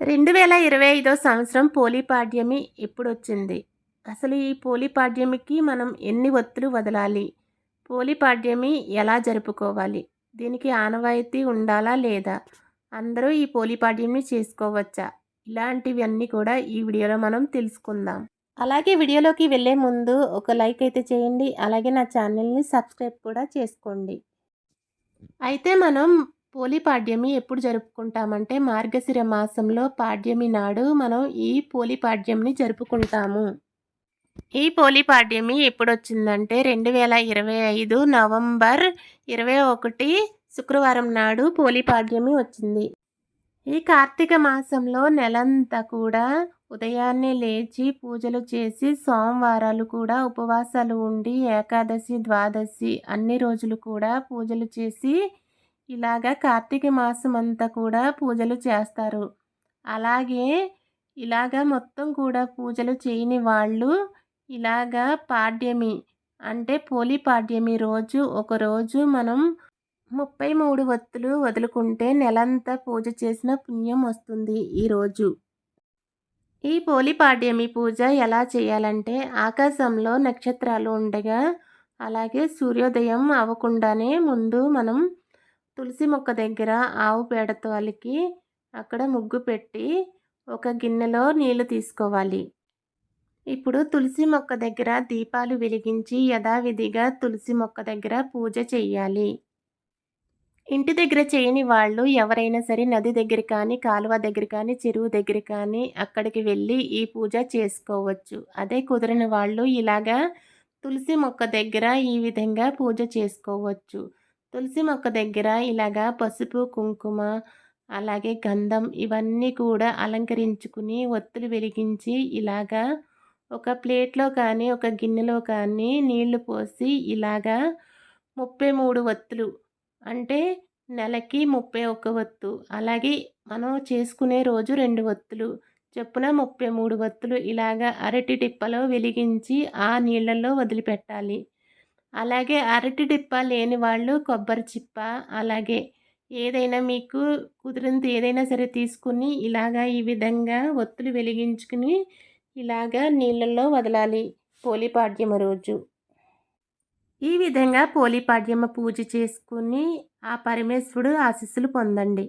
రెండు వేల ఇరవై ఐదో సంవత్సరం పోలిపాడ్యమి ఎప్పుడొచ్చింది? అసలు ఈ పోలిపాడ్యమికి మనం ఎన్ని ఒత్తులు వదలాలి? పోలిపాడ్యమి ఎలా జరుపుకోవాలి? దీనికి ఆనవాయితీ ఉండాలా లేదా? అందరూ ఈ పోలీపాడ్యమిని చేసుకోవచ్చా? ఇలాంటివన్నీ కూడా ఈ వీడియోలో మనం తెలుసుకుందాం. అలాగే వీడియోలోకి వెళ్ళే ముందు ఒక లైక్ అయితే చేయండి. అలాగే నా ఛానల్ని సబ్స్క్రైబ్ కూడా చేసుకోండి. అయితే మనం పోలి పాడ్యమి ఎప్పుడు జరుపుకుంటామంటే మార్గశిర మాసంలో పాడ్యమి నాడు మనం ఈ పోలిపాడ్యంని జరుపుకుంటాము. ఈ పోలి పాడ్యమి ఎప్పుడు వచ్చిందంటే రెండు వేల ఇరవై ఐదు నవంబర్ ఇరవై ఒకటి శుక్రవారం నాడు పోలి పాడ్యమి వచ్చింది. ఈ కార్తీక మాసంలో నెలంతా కూడా ఉదయాన్నే లేచి పూజలు చేసి సోమవారాలు కూడా ఉపవాసాలు ఉండి ఏకాదశి ద్వాదశి అన్ని రోజులు కూడా పూజలు చేసి ఇలాగా కార్తీక మాసం అంతా కూడా పూజలు చేస్తారు. అలాగే ఇలాగా మొత్తం కూడా పూజలు చేయని వాళ్ళు ఇలాగా పాడ్యమి అంటే పోలి పాడ్యమి రోజు ఒకరోజు మనం ముప్పై మూడు వత్తులు వదులుకుంటే నెలంతా పూజ చేసిన పుణ్యం వస్తుంది ఈరోజు ఈ పోలిపాడ్యమి పూజ ఎలా చేయాలంటే ఆకాశంలో నక్షత్రాలు ఉండగా అలాగే సూర్యోదయం అవ్వకుండానే ముందు మనం తులసి మొక్క దగ్గర ఆవు పేడతో అలికి అక్కడ ముగ్గు పెట్టి ఒక గిన్నెలో నీళ్ళు తీసుకోవాలి. ఇప్పుడు తులసి మొక్క దగ్గర దీపాలు వెలిగించి యథావిధిగా తులసి మొక్క దగ్గర పూజ చేయాలి ఇంటి దగ్గర చేయని వాళ్ళు ఎవరైనా సరే నది దగ్గర కానీ కాలువ దగ్గర కానీ చెరువు దగ్గర కానీ అక్కడికి వెళ్ళి ఈ పూజ చేసుకోవచ్చు. అదే కుదిరిన వాళ్ళు ఇలాగా తులసి మొక్క దగ్గర ఈ విధంగా పూజ చేసుకోవచ్చు. తులసి మొక్క దగ్గర ఇలాగా పసుపు కుంకుమ అలాగే గంధం ఇవన్నీ కూడా అలంకరించుకుని ఒత్తులు వెలిగించి ఇలాగా ఒక ప్లేట్లో కానీ ఒక గిన్నెలో కానీ నీళ్ళు పోసి ఇలాగా ముప్పై మూడు ఒత్తులు అంటే నెలకి ముప్పై ఒక్క ఒత్తు. అలాగే మనం చేసుకునే రోజు రెండు ఒత్తులు. చొప్పున ముప్పై మూడు ఒత్తులు ఇలాగా అరటి టిప్పలో వెలిగించి ఆ నీళ్ళలో వదిలిపెట్టాలి. అలాగే అరటి టిప్ప లేని వాళ్ళు కొబ్బరి చిప్ప అలాగే ఏదైనా మీకు కుదిరింది ఏదైనా సరే తీసుకుని ఇలాగా ఈ విధంగా ఒత్తులు వెలిగించుకుని ఇలాగా నీళ్ళల్లో వదలాలి పోలిపాడ్యమ రోజు. ఈ విధంగా పోలిపాడ్యమ పూజ చేసుకుని ఆ పరమేశ్వరుడు ఆశీస్సులు పొందండి.